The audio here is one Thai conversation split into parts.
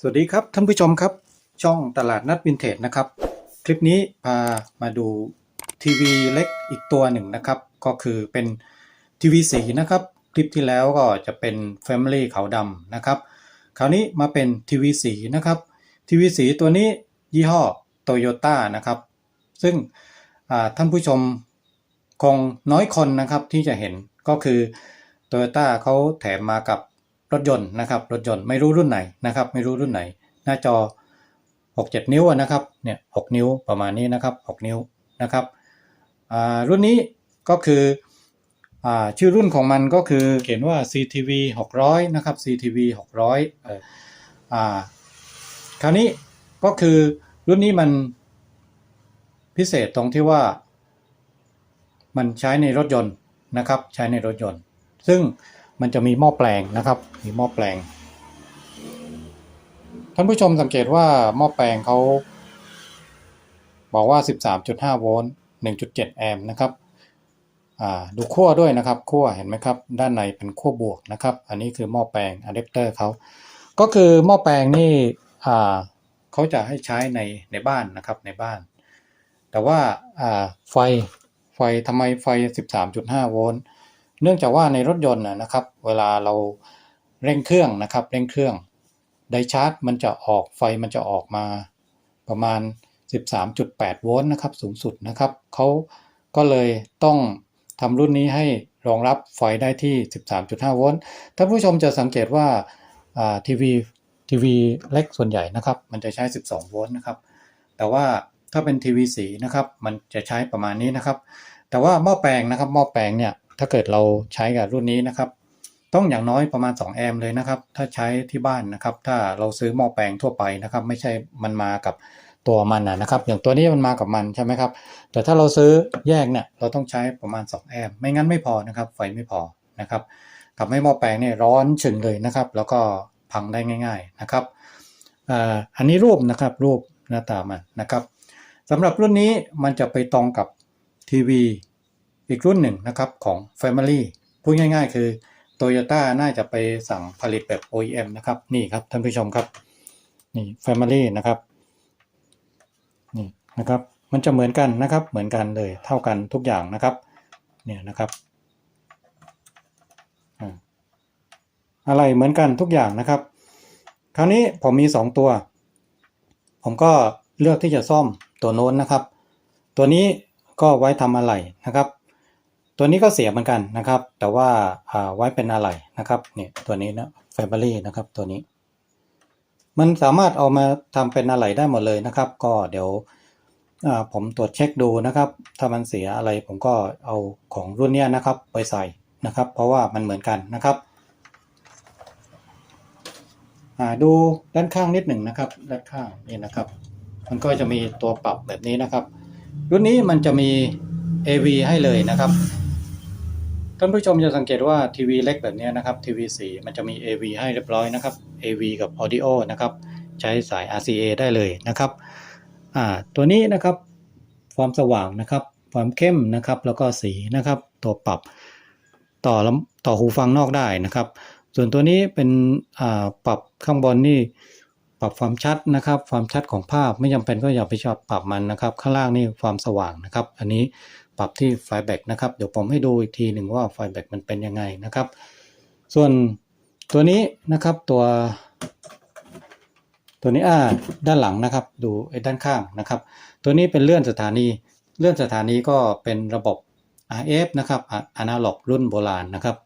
สวัสดีครับท่านผู้ชมครับ ช่องตลาดนัดวินเทจนะครับ คลิปนี้พามาดูทีวีเล็กอีกตัวหนึ่งนะครับ ก็คือเป็นทีวีสีนะครับ คลิปที่แล้วก็จะเป็น Family ขาวดำนะครับ คราวนี้มาเป็นทีวีสีนะครับทีวีสีตัวนี้ยี่ห้อโตโยต้านะครับ ซึ่งท่านผู้ชมคงน้อยคนนะครับที่จะเห็นก็คือโตโยต้าเขาแถมมากับ รถยนต์นะครับรถยนต์ไม่รู้รุ่นไหนนะครับ ไม่รู้รุ่นไหน หน้าจอ 6-7 นิ้วนะครับเนี่ย6นิ้วประมาณนี้นะครับ 6 นิ้วนะครับรุ่นนี้ก็คืออชื่อรุ่นของมันก็คือเขียนว่า CTV 600 นะครับ CTV 600เอออ่าคราวนี้ก็คือรุ่นนี้มันพิเศษตรงที่ว่า มันใช้ในรถยนต์นะครับ ใช้ในรถยนต์ ซึ่ง มันจะมีหม้อแปลงนะครับ มีหม้อแปลง ท่านผู้ชมสังเกตว่าหม้อแปลงเขาบอกว่า 13.5 โวลต์ 1.7 แอมป์นะครับดูขั้วด้วยนะครับขั้วเห็นไหมครับ ด้านในเป็นขั้วบวกนะครับ อันนี้คือหม้อแปลงอะแดปเตอร์เขาก็คือหม้อแปลงนี่เขาจะให้ใช้ในในบ้านนะครับในบ้าน แต่ว่าอ่าไฟไฟทำไมไฟ 13.5 โวลต์ เนื่องจากว่าในรถยนต์นะครับ เวลาเราเร่งเครื่องนะครับ เร่งเครื่องไดชาร์จมันจะออกไฟมันจะออกมาประมาณ 13.8 โวลต์นะครับ สูงสุดนะครับเขาก็เลยต้องทำรุ่นนี้ให้รองรับไฟได้ที่ 13.5 โวลต์ท่านผู้ชมจะสังเกตว่าทีวีทีวีเล็กส่วนใหญ่นะครับ มันจะใช้ 12 โวลต์นะครับ แต่ว่าถ้าเป็นทีวีสีนะครับ มันจะใช้ประมาณนี้นะครับ แต่ว่าหม้อแปลงนะครับ หม้อแปลงเนี่ย ถ้าเกิดเราใช้กับรุ่นนี้นะครับ ต้องอย่างน้อยประมาณ 2 แอมป์เลยนะครับ ถ้าใช้ที่บ้านนะครับ ถ้าเราซื้อหม้อแปลงทั่วไปนะครับ ไม่ใช่มันมากับตัวมันนะครับ อย่างตัวนี้มันมากับมันใช่ไหมครับ แต่ถ้าเราซื้อแยกเนี่ยเราต้องใช้ประมาณ 2 แอมป์ไม่งั้นไม่พอนะครับ ไฟไม่พอนะครับทำให้หม้อแปลงเนี่ยร้อนฉึงเลยนะครับ แล้วก็พังได้ง่าย ๆนะครับอันนี้รูปนะครับรูปหน้าตามันนะครับสำหรับรุ่นนี้มันจะไปตรงกับทีวี อีกรุ่นหนึ่งนะครับของ Family พูดง่ายๆ คือโตโยต้าน่าจะไปสั่งผลิตแบบ OEM นะครับ นี่ครับท่านผู้ชมครับ นี่ Family นะครับ นี่นะครับ มันจะเหมือนกันนะครับ เหมือนกันเลยเท่ากันทุกอย่างนะครับ เนี่ยนะครับอ่าอะไรเหมือนกันทุกอย่างนะครับ คราวนี้ผมมี 2 ตัว ผมก็เลือกที่จะซ่อมตัวโน้นนะครับ ตัวนี้ก็ไว้ทำอะไรนะครับ ตัวนี้ก็เสียเหมือนกันนะครับ แต่ว่าไว้เป็นอะไรนะครับเนี่ยตัวนี้นะ Family นะครับตัวนี้ มันสามารถเอามาทำเป็นอะไรได้หมดเลยนะครับ ก็เดี๋ยวผมตรวจเช็คดูนะครับ ถ้ามันเสียอะไรผมก็เอาของรุ่นนี้นะครับไปใส่นะครับ เพราะว่ามันเหมือนกันนะครับดูด้านข้างนิดหนึ่งนะครับ ด้านข้างนี่นะครับ มันก็จะมีตัวปรับแบบนี้นะครับ รุ่นนี้มันจะมี AV ให้เลยนะครับ ท่านผู้ชมจะสังเกตว่าทีวีเล็กแบบนี้นะครับทีวีสีมันจะมี AV ให้เรียบร้อยนะครับ AV กับ Audio นะครับ ใช้สาย RCA ได้เลยนะครับอ่าตัวนี้นะครับ ความสว่างนะครับ ความเข้มนะครับ แล้วก็สีนะครับ ตัวปรับต่อลำต่อหูฟังนอกได้นะครับ ส่วนตัวนี้เป็นอ่าปรับข้างบนนี่ปรับความชัดนะครับ ความชัดของภาพไม่จำเป็นก็อย่าไปชอบปรับมันนะครับ ข้างล่างนี่ความสว่างนะครับ อันนี้ ปรับที่ไฟแบ็กนะครับ เดี๋ยวผมให้ดูอีกทีหนึ่งว่าไฟแบ็กมันเป็นยังไงนะครับ ส่วนตัวนี้นะครับตัว ตัวนี้อ่าด้านหลังนะครับ ดูไอ้ด้านข้างนะครับ ตัวนี้เป็นเลื่อนสถานี เลื่อนสถานีก็เป็นระบบ RF นะครับอนาล็อกรุ่นโบราณนะครับ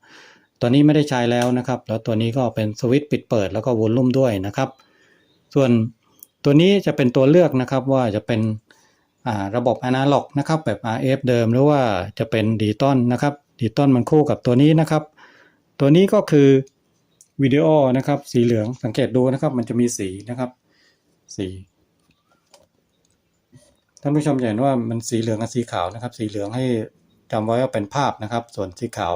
ตัวนี้ไม่ได้ใช้แล้วนะครับ แล้วตัวนี้ก็เป็นสวิตช์ปิดเปิดแล้วก็วอลลุ่มด้วยนะครับ ส่วนตัวนี้จะเป็นตัวเลือกนะครับว่าจะเป็น ระบบอนาล็อกนะครับแบบ RF เดิมหรือว่าจะเป็นดิจิตอลนะครับดิจิตอลมันคู่กับตัวนี้นะครับ ตัวนี้ก็คือวิดีโอนะครับ สีเหลืองสังเกตดูนะครับ มันจะมีสีนะครับ สีท่านผู้ชมจะเห็นว่ามันสีเหลืองกับสีขาวนะครับ สีเหลืองให้จำไว้ว่าเป็นภาพนะครับ ส่วนสีขาว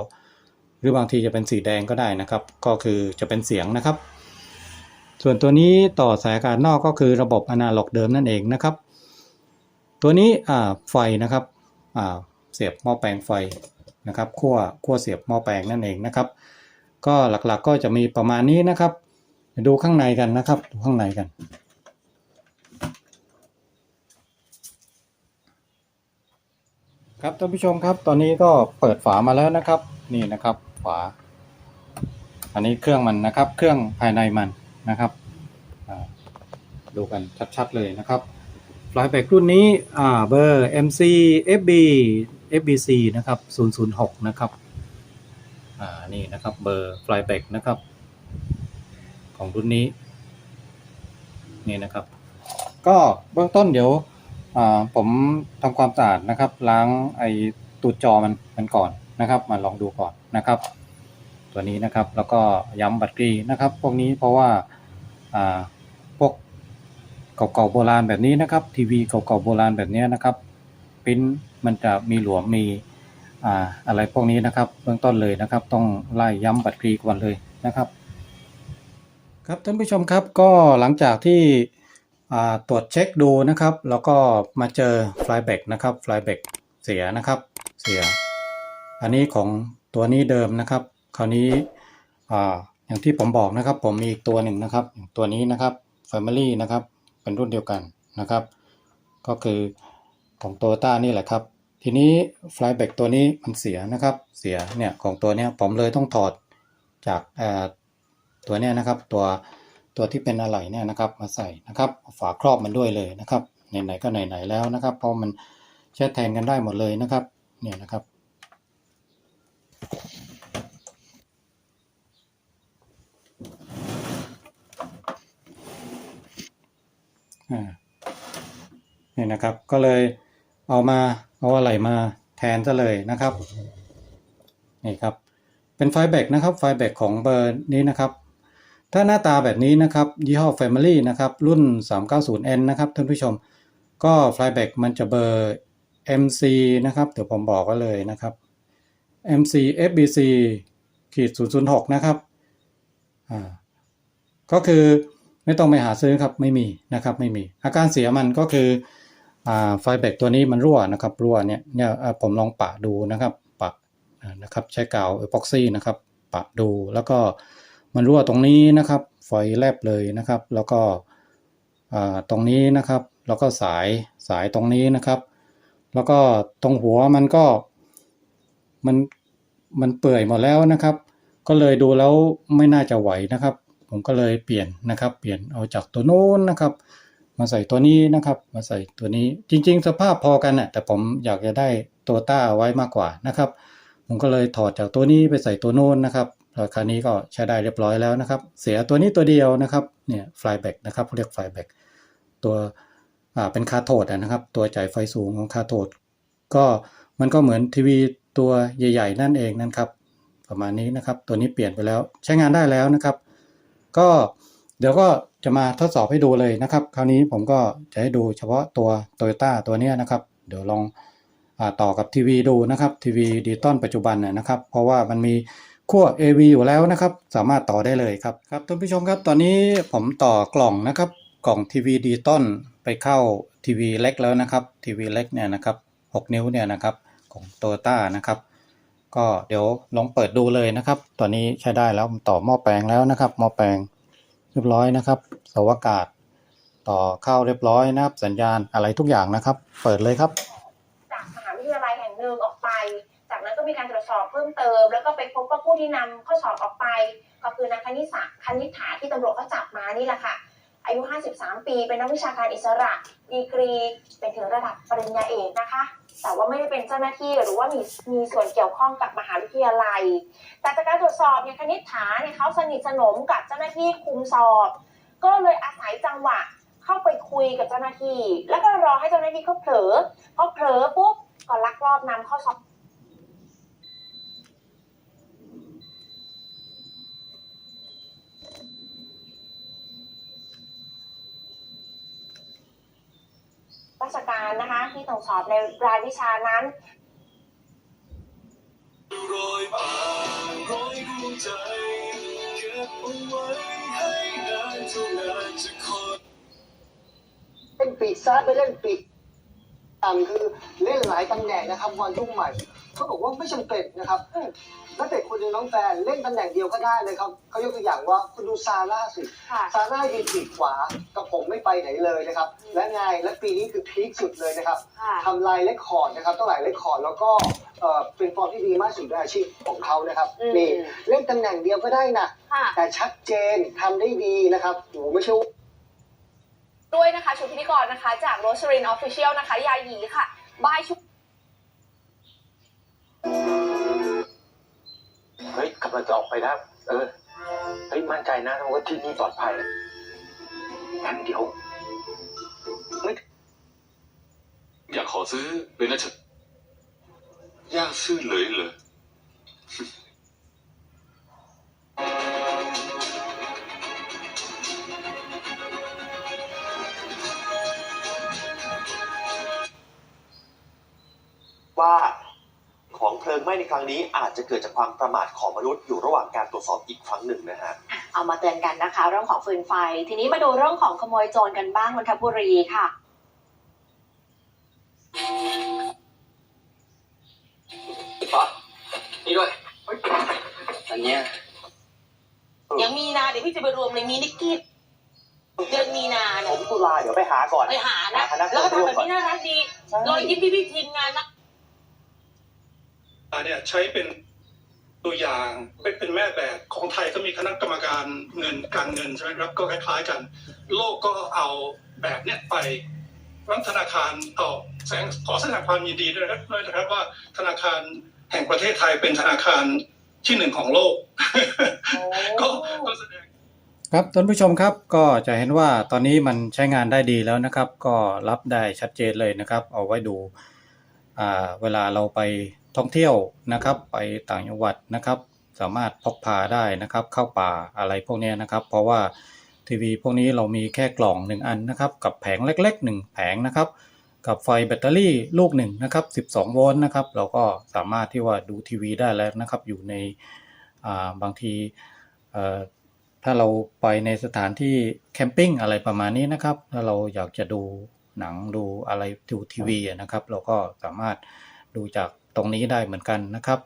หรือบางทีจะเป็นสีแดงก็ได้นะครับ ก็คือจะเป็นเสียงนะครับ ส่วนตัวนี้ต่อสายอากาศนอกก็คือระบบอนาล็อกเดิมนั่นเองนะครับ ตัวนี้ไฟนะครับเสียบหม้อแปลงไฟนะครับขั้วขั้วเสียบหม้อแปลงนั่นเองนะครับ ก็หลักๆก็จะมีประมาณนี้นะครับ ดูข้างในกันนะครับดูข้างในกันครับท่านผู้ชมครับตอนนี้ก็เปิดฝามาแล้วนะครับ นี่นะครับฝา อันนี้เครื่องมันนะครับ เครื่องภายในมันนะครับดูกันชัดๆเลยนะครับ ฟลายแบกรุ่นนี้อ่าเบอร์ MC FB FBC นะครับ006 นะครับอ่านี่นะครับเบอร์ flyback นะครับ ของรุ่นนี้ นี่นะครับ ก็เบื้องต้นเดี๋ยวอ่าผมทำความสะอาดนะครับ ล้างไอตูดจอมันมันก่อนนะครับ มาลองดูก่อนนะครับ ตัวนี้นะครับแล้วก็ย้ำบัตรกรีนะครับ พวกนี้เพราะว่าอ่า เก่าๆโบราณแบบนี้นะครับ ทีวีเก่าๆโบราณแบบนี้นะครับปิ้นมันจะมีหลวมมีอ่าอะไรพวกนี้นะครับเบื้องต้นเลยนะครับ ต้องไล่ย้ำบัตรกรีก่อนเลยนะครับ ครับท่านผู้ชมครับก็หลังจากที่ตรวจเช็คดูนะครับ แล้วก็มาเจอ flyback นะครับ flyback เสียนะครับเสีย อันนี้ของตัวนี้เดิมนะครับ คราวนี้อ่าอย่างที่ผมบอกนะครับ ผมมีอีกตัวหนึ่งนะครับ ตัวนี้นะครับ Family นะครับ เป็นรุ่นเดียวกันนะครับ ก็คือของโตโยต้านี่แหละครับ ทีนี้ flyback ตัวนี้มันเสียนะครับ เสียเนี่ยของตัวเนี้ยผมเลยต้องถอดจากตัวเนี้ยนะครับ ตัวตัวที่เป็นอะไหล่เนี่ยนะครับ มาใส่นะครับฝาครอบมันด้วยเลยนะครับไหนๆก็ไหนๆแล้วนะครับ เพราะมันแช่แทนกันได้หมดเลยนะครับเนี่ยนะครับ นะครับ ก็เลยเอามาเอาอะไรมาแทนซะเลยนะครับนี่ครับเป็นไฟแบกนะครับไฟแบกของเบอร์นี้นะครับ ถ้าหน้าตาแบบนี้นะครับยี่ห้อ Family นะครับรุ่น 390N นะครับท่านผู้ชม ก็ไฟแบกมันจะเบอร์ MC นะครับเดี๋ยวผมบอกไว้เลยนะครับ MC FBC ขีด006 นะครับอ่าก็คือไม่ต้องไปหาซื้อครับไม่มีนะครับไม่มี อาการเสียมันก็คือ ไฟแบกตัวนี้มันรั่วนะครับรั่วเนี่ยเนี่ยผมลองปะดูนะครับปะนะครับใช้กาวเอพ็อกซี่นะครับปะดูแล้วก็มันรั่วตรงนี้นะครับไฟแลบเลยนะครับ แล้วก็ตรงนี้นะครับ แล้วก็สายสายตรงนี้นะครับ แล้วก็ตรงหัวมันก็มันมันเปื่อยหมดแล้วนะครับ ก็เลยดูแล้วไม่น่าจะไหวนะครับ ผมก็เลยเปลี่ยนนะครับ เปลี่ยนเอาจากตัวโน้นนะครับ มาใส่ตัวนี้นะครับ มาใส่ตัวนี้จริง ๆ สภาพพอกันน่ะแต่ผมอยากจะได้ตัวต้าไว้มากกว่านะครับ ผมก็เลยถอดจากตัวนี้ไปใส่ตัวโน้นนะครับราคานี้ก็ใช้ได้เรียบร้อยแล้วนะครับ เสียตัวนี้ตัวเดียวนะครับเนี่ย flyback นะครับเขาเรียก flyback ตัวอ่าเป็นคาโทดนะครับ ตัวจ่ายไฟสูงของคาโทดก็มันก็เหมือนทีวีตัวใหญ่ ๆ นั่นเองนั่นครับ ประมาณนี้นะครับ ตัวนี้เปลี่ยนไปแล้วใช้งานได้แล้วนะครับ ก็ เดี๋ยวก็จะมาทดสอบให้ดูเลยนะครับ คราวนี้ผมก็จะให้ดูเฉพาะตัว Toyota ตัวนี้นะครับ เดี๋ยวลองอต่อกับทีวีดูนะครับทีวีดิจิตอลปัจจุบันนะครับ เพราะว่ามันมีขั้ว AV อยู่แล้วนะครับ สามารถต่อได้เลยครับครับท่านผู้ชมครับ ตอนนี้ผมต่อกล่องนะครับ กล่องทีวีดิจิตอลไปเข้าทีวีเล็กแล้วนะครับทีวีเล็กเนี่ยนะครับ6นิ้วเนี่ยนะครับของ Toyota นะครับก็เดี๋ยวลองเปิดดูเลยนะครับ ตอนนี้ใช้ได้แล้วต่อหม้อแปลงแล้วนะครับหม้อแปลง รียบร้อยนะครับเสาอากาศต่อเข้าเรียบร้อยนะครับ สัญญาณอะไรทุกอย่างนะครับ เปิดเลยครับ จากมหาวิทยาลัยแห่งหนึ่งออกไป จากนั้นก็มีการตรวจสอบเพิ่มเติม แล้วก็ไปพบว่าผู้ที่นำข้อสอบออกไป ก็คือนางคณิสาคณิษฐาที่ตำรวจเขาจับมานี่แหละค่ะ อายุ 53 ปี เป็นนักวิชาการอิสระ ดีกรี เป็นถึงระดับปริญญาเอกนะคะ แต่ว่าไม่ได้เป็นเจ้าหน้าที่หรือว่ามีมีส่วนเกี่ยวข้องกับมหาวิทยาลัย แต่จากการตรวจสอบเนี่ยคณิษฐาเนี่ยเขาสนิทสนมกับเจ้าหน้าที่คุมสอบ ก็เลยอาศัยจังหวะเข้าไปคุยกับเจ้าหน้าที่ แล้วก็รอให้เจ้าหน้าที่เขาเผลอพอเผลอปุ๊บก็ลักลอบนำข้อสอบ ราชการนะคะที่ต้องสอบในรายวิชานั้นรอยผ่านรอยดวงใจเก็บเอาไว้ให้นานเท่านานจะคอยเล่นปีกซ้ายไปเล่นปีกต่างคือเล่นหลายตำแหน่งนะครับวันรุ่งใหม่ เขาบอกว่าไม่จำเป็นนะครับอืมนักเตะคนหนึ่งน้องแฟนเล่นตำแหน่งเดียวก็ได้เลยครับเขายกตัวอย่างว่าคุณดูซาร่าสิค่ะซาร่ายืนปีกขวากับผมไม่ไปไหนเลยนะครับ และไงและปีนี้คือพีคสุดเลยนะครับค่ะทำลายเลคคอร์ดนะครับต้องหลายเลคคอร์ดแล้วก็เอ่อเป็นฟอร์มที่ดีมากสุดในอาชีพของเขานะครับอืมนี่เล่นตำแหน่งเดียวก็ได้นะค่ะแต่ชัดเจนทำได้ดีนะครับโอ้โหไม่ใช่ว่าด้วยนะคะชุดพิธีกรนะคะ จากโรสรินออฟฟิเชียลนะคะ ยาหยีค่ะบายชุด กำลังจะออกไปแล้วเออเฮ้ยมั่นใจนะว่าที่นี่ปลอดภัยงั้นเดี๋ยวอยากขอซื้อเลยนะเฉิดย่าซื่อเลยเหรอว่าของ เพลิงไหม้ในครั้งนี้อาจจะเกิดจากความประมาทของมนุษย์อยู่ระหว่างการตรวจสอบอีกครั้งหนึ่งนะฮะเอามาเตือนกันนะคะ เรื่องของฟืนไฟ ทีนี้มาดูเรื่องของขโมยโจรกันบ้างนนทบุรีค่ะป๊อนี่ด้วยอันเนี้ยยังมีนาเดี๋ยวพี่จะไปรวมในมีนิกกี้เดือนมีนาผเนี่ยมตุลาเดี๋ยวไปหาก่อนไปหานะหาคณะแล้วก็ร่วทำมแบบก่อนนี้น่ารักดีรอยยิ้มพี่พี่ๆทีมงานนะ เนี่ยใช้เป็นตัวอย่างเป็นเป็นแม่แบบของไทยก็มีคณะกรรมการเงินการเงินใช่ไหมครับก็คล้ายๆกัน โลกก็เอาแบบเนี้ยไปรัฐธนาคารเอาแสดงขอแสดงความยินดีด้วยนะครับด้วยนะครับว่าธนาคารแห่งประเทศไทยเป็นธนาคารที่หนึ่งของโลกก็ก็แสดงครับท่านผู้ชมครับก็จะเห็นว่าตอนนี้มันใช้งานได้ดีแล้วนะครับ ก็รับได้ชัดเจนเลยนะครับ เอาไว้ดูอ่าเวลาเราไป ท่องเที่ยวนะครับ ไปต่างจังหวัดนะครับ สามารถพกพาได้นะครับ เข้าป่าอะไรพวกนี้นะครับ เพราะว่าทีวีพวกนี้เรามีแค่กล่องหนึ่งอันนะครับ กับแผงเล็กๆหนึ่งแผงนะครับ กับไฟแบตเตอรี่ลูกหนึ่งนะครับ12 โวลต์นะครับ เราก็สามารถที่ว่าดูทีวีได้แล้วนะครับ อยู่ในาบางทีถ้าเราไปในสถานที่แคมปิ้งอะไรประมาณนี้นะครับ ถ้าเราอยากจะดูหนังดูอะไรดูทีวีนะครับ เราก็สามารถดูจาก ตรงนี้ได้เหมือนกันนะครับ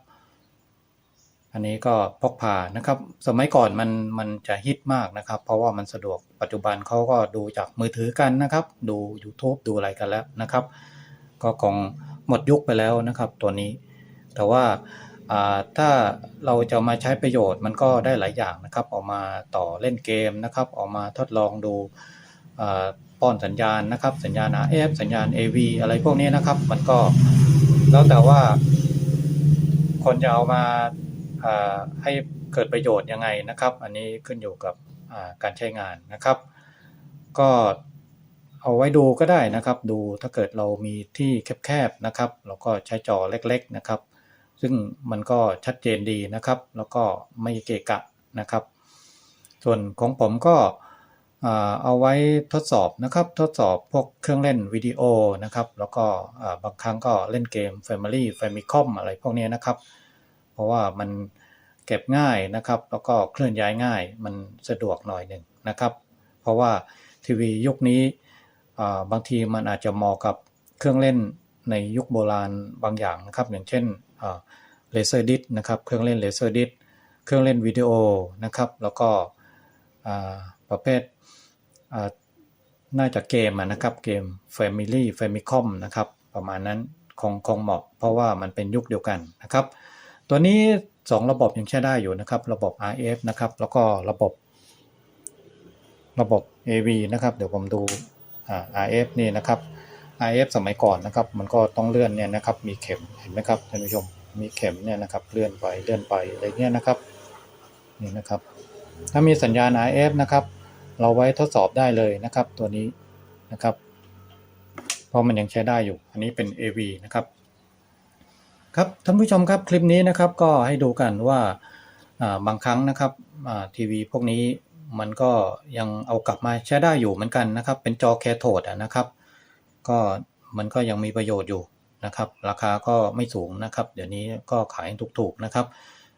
อันนี้ก็พกพานะครับ สมัยก่อนมันมันจะฮิตมากนะครับ เพราะว่ามันสะดวกปัจจุบันเขาก็ดูจากมือถือกันนะครับ ดู YouTube ดูอะไรกันแล้วนะครับ ก็คงหมดยุคไปแล้วนะครับตัวนี้ แต่ว่าถ้าเราจะมาใช้ประโยชน์มันก็ได้หลายอย่างนะครับ ออกมาต่อเล่นเกมนะครับ ออกมาทดลองดูป้อนสัญญาณนะครับ สัญญาณ RF สัญญาณ AV อะไรพวกนี้นะครับ มันก็ แล้วแต่ว่า คนจะเอามาให้เกิดประโยชน์ยังไงนะครับ อันนี้ขึ้นอยู่กับการใช้งานนะครับ ก็เอาไว้ดูก็ได้นะครับ ดูถ้าเกิดเรามีที่แคบๆนะครับ เราก็ใช้จอเล็กๆนะครับ ซึ่งมันก็ชัดเจนดีนะครับ แล้วก็ไม่เกะกะนะครับ ส่วนของผมก็ เอาไว้ทดสอบนะครับ ทดสอบพวกเครื่องเล่นวิดีโอนะครับ แล้วก็บางครั้งก็เล่นเกม Family Famicom อะไรพวกนี้นะครับ เพราะว่ามันเก็บง่ายนะครับ แล้วก็เคลื่อนย้ายง่าย มันสะดวกหน่อยหนึ่งนะครับ เพราะว่าทีวียุคนี้บางทีมันอาจจะเหมาะกับเครื่องเล่นในยุคโบราณบางอย่างนะครับ อย่างเช่นเลเซอร์ดิสนะครับ เครื่องเล่นเลเซอร์ดิสเครื่องเล่นวิดีโอนะครับ แล้วก็ประเภท น่าจะเกมนะครับเกม Family Famicom นะครับประมาณนั้นคงคงเหมาะ เพราะว่ามันเป็นยุคเดียวกันนะครับ ตัวนี้ 2 ระบบยังใช้ได้อยู่นะครับ ระบบ RF นะครับแล้วก็ระบบ ระบบ AV นะครับ เดี๋ยวผมดูอ่า RF นี่นะครับ RF สมัยก่อนนะครับ มันก็ต้องเลื่อนเนี่ยนะครับ มีเข็มเห็นไหมครับท่านผู้ชมมีเข็มเนี่ยนะครับเลื่อนไปเลื่อนไปอะไรเงี้ยนะครับนี่นะครับ ถ้ามีสัญญาณ RF นะครับ เราไว้ทดสอบได้เลยนะครับ ตัวนี้นะครับ เพราะมันยังใช้ได้อยู่ อันนี้เป็น AV นะครับ ครับท่านผู้ชมครับคลิปนี้นะครับก็ให้ดูกันว่าบางครั้งนะครับทีวีพวกนี้มันก็ยังเอากลับมาใช้ได้อยู่เหมือนกันนะครับ เป็นจอแคโทดอะนะครับ ก็มันก็ยังมีประโยชน์อยู่นะครับ ราคาก็ไม่สูงนะครับ เดี๋ยวนี้ก็ขายถูกๆนะครับ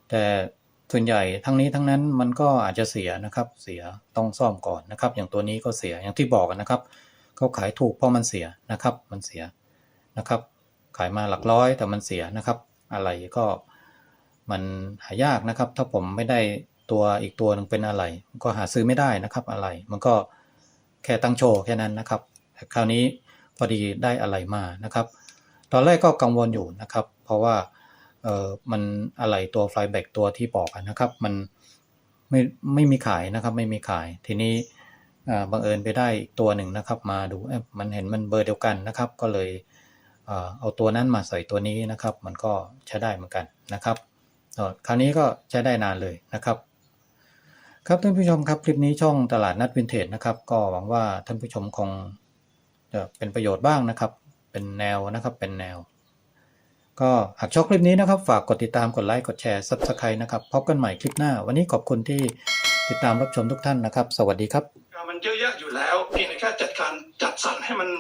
แต่ ส่วนใหญ่ทั้งนี้ทั้งนั้นมันก็อาจจะเสียนะครับ เสียต้องซ่อมก่อนนะครับ อย่างตัวนี้ก็เสียอย่างที่บอกกันนะครับเขาขายถูกเพราะมันเสียนะครับ มันเสียนะครับ ขายมาหลักร้อยแต่มันเสียนะครับ อะไรก็มันหายากนะครับ ถ้าผมไม่ได้ตัวอีกตัวหนึงเป็นอะไร ก็หาซื้อไม่ได้นะครับอะไร มันก็แค่ตั้งโชว์แค่นั้นนะครับแต่คราวนี้พอดีได้อะไรมานะครับ ตอนแรกก็กังวลอยู่นะครับ เพราะว่า เออมันอะไรตัวไฟแบ็กตัวที่บอกนะครับ มันไม่ไม่มีขายนะครับไม่มีขายทีนี้อ่าบังเอิญไปได้อีกตัวหนึ่งนะครับ มาดูเอ๊ะมันเห็นมันเบอร์เดียวกันนะครับ ก็เลยเอาตัวนั้นมาใส่ตัวนี้นะครับ มันก็ใช้ได้เหมือนกันนะครับคราวนี้ก็ใช้ได้นานเลยนะครับ ครับท่านผู้ชมครับคลิปนี้ช่องตลาดนัดวินเทจนะครับ ก็หวังว่าท่านผู้ชมคงจะเป็นประโยชน์บ้างนะครับ เป็นแนวนะครับเป็นแนว ก็หากชอบคลิปนี้นะครับ ฝากกดติดตามกดไลค์กดแชร์ Subscribe นะครับพบกันใหม่คลิปหน้า วันนี้ขอบคุณที่ติดตามรับชมทุกท่านนะครับ สวัสดีครับ มันเยอะแยะอยู่แล้ว เพียงแต่แค่จัดการจัดสรรให้มัน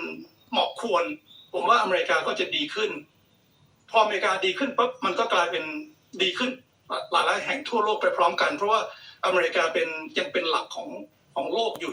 เหมาะควร ผมว่าอเมริกาก็จะดีขึ้น พออเมริกาดีขึ้นปุ๊บมันก็กลายเป็นดีขึ้นหลายๆแห่งทั่วโลกไปพร้อมกัน เพราะว่าอเมริกาเป็นยังเป็นหลักของของโลกอยู่